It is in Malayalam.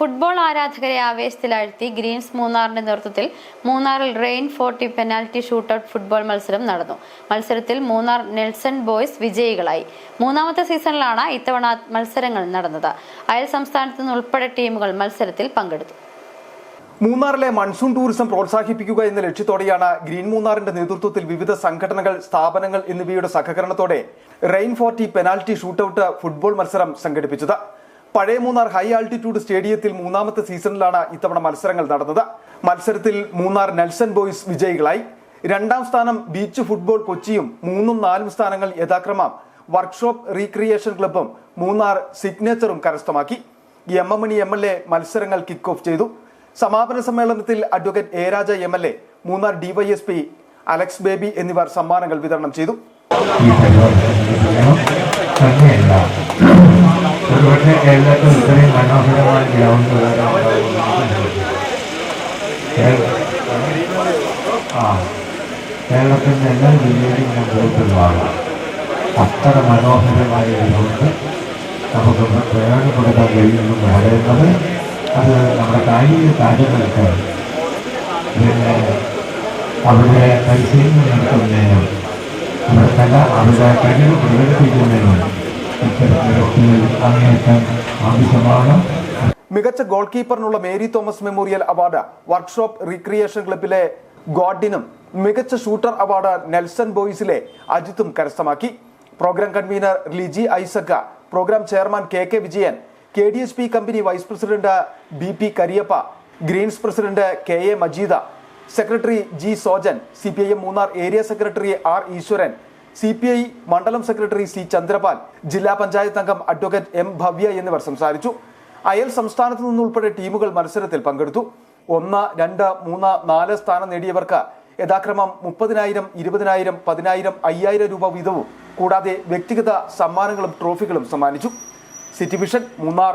ഫുട്ബോൾ ആരാധകരെ ആവേശത്തിലാഴ്ത്തി ഗ്രീൻസ് മൂന്നാറിന്റെ നേതൃത്വത്തിൽ മൂന്നാറിൽ rain forty penalty shootout football മത്സരം നടന്നു. മത്സരത്തിൽ മൂന്നാർ നെൽസൺ ബോയ്സ് വിജയികളായി. മൂന്നാമത്തെ സീസണിലാണ് ഇത്തവണ മത്സരങ്ങൾ നടന്നത്. അയൽ സംസ്ഥാനത്തു നിന്ന് ഉൾപ്പെടെ ടീമുകൾ മത്സരത്തിൽ പങ്കെടുത്തു. മൂന്നാറിലെ മൺസൂൺ ടൂറിസം പ്രോത്സാഹിപ്പിക്കുക എന്ന ലക്ഷ്യത്തോടെയാണ് ഗ്രീൻ മൂന്നാറിന്റെ നേതൃത്വത്തിൽ വിവിധ സംഘടനകൾ സ്ഥാപനങ്ങൾ എന്നിവയുടെ സഹകരണത്തോടെ rain forty penalty shootout football മത്സരം സംഘടിപ്പിച്ചത്. പഴയ മൂന്നാർ ഹൈ ആൾട്ടിറ്റ്യൂഡ് സ്റ്റേഡിയത്തിൽ മൂന്നാമത്തെ സീസണിലാണ് ഇത്തവണ മത്സരങ്ങൾ നടന്നത്. മത്സരത്തിൽ മൂന്നാർ നെൽസൺ ബോയ്സ് വിജയികളായി. രണ്ടാം സ്ഥാനം ബീച്ച് ഫുട്ബോൾ കൊച്ചിയും മൂന്നും നാലും സ്ഥാനങ്ങൾ യഥാക്രമം വർക്ക്ഷോപ്പ് റീക്രിയേഷൻ ക്ലബും മൂന്നാർ സിഗ്നേച്ചറും കരസ്ഥമാക്കി. M M Mani M L A മത്സരങ്ങൾ കിക്ക് ഓഫ് ചെയ്തു. സമാപന സമ്മേളനത്തിൽ advocate A Raja M L A Munnar DYSP Alex Baby എന്നിവർ സമ്മാനങ്ങൾ വിതരണം ചെയ്തു. ഇത്രയും മനോഹരമായ ഗ്രൗണ്ട് കേരളത്തിന്റെ എല്ലാ ജില്ലയിലും ഞാൻ പോയിട്ടുള്ളതാണ് അത്ര മനോഹരമായ ഗ്രൗണ്ട് നമുക്ക് പ്രയോജനപ്പെടുത്താൻ കഴിയുമെന്ന് പറയുന്നത് അത് നമ്മുടെ കായിക കാര്യങ്ങൾക്ക് പിന്നെ അവരുടെ പരിശീലനം നടത്തുന്നതിനും അവരുടെ കല അവരുടെ കഴിവ് പ്രകടിപ്പിക്കുന്നതിനും മികച്ച goal കീപ്പറിനുള്ള Mary Thomas memorial award workshop recreation ക്ലബിലെ ഗോഡിനും മികച്ച ഷൂട്ടർ അവാർഡ് നെൽസൺ ബോയ്സിലെ അജിത്തും കരസ്ഥമാക്കി. Program convener Liji Isaac program chairman K K Vijayan K D S P company vice president B P Kariappa Greens president K A Majeed secretary G Sojan C P I M Munnar area secretary R Eswaran C P I മണ്ഡലം സെക്രട്ടറി സി ചന്ദ്രപാൽ ജില്ലാ പഞ്ചായത്ത് അംഗം അഡ്വക്കേറ്റ് എം ഭവ്യ എന്നിവർ സംസാരിച്ചു. അയൽ സംസ്ഥാനത്തു നിന്നുൾപ്പെടെ ടീമുകൾ മത്സരത്തിൽ പങ്കെടുത്തു. ഒന്ന് രണ്ട് മൂന്ന് നാല് സ്ഥാനം നേടിയവർക്ക് യഥാക്രമം മുപ്പതിനായിരം ഇരുപതിനായിരം പതിനായിരം അയ്യായിരം രൂപ വീതവും കൂടാതെ വ്യക്തിഗത സമ്മാനങ്ങളും ട്രോഫികളും സമ്മാനിച്ചു. City vision Munnar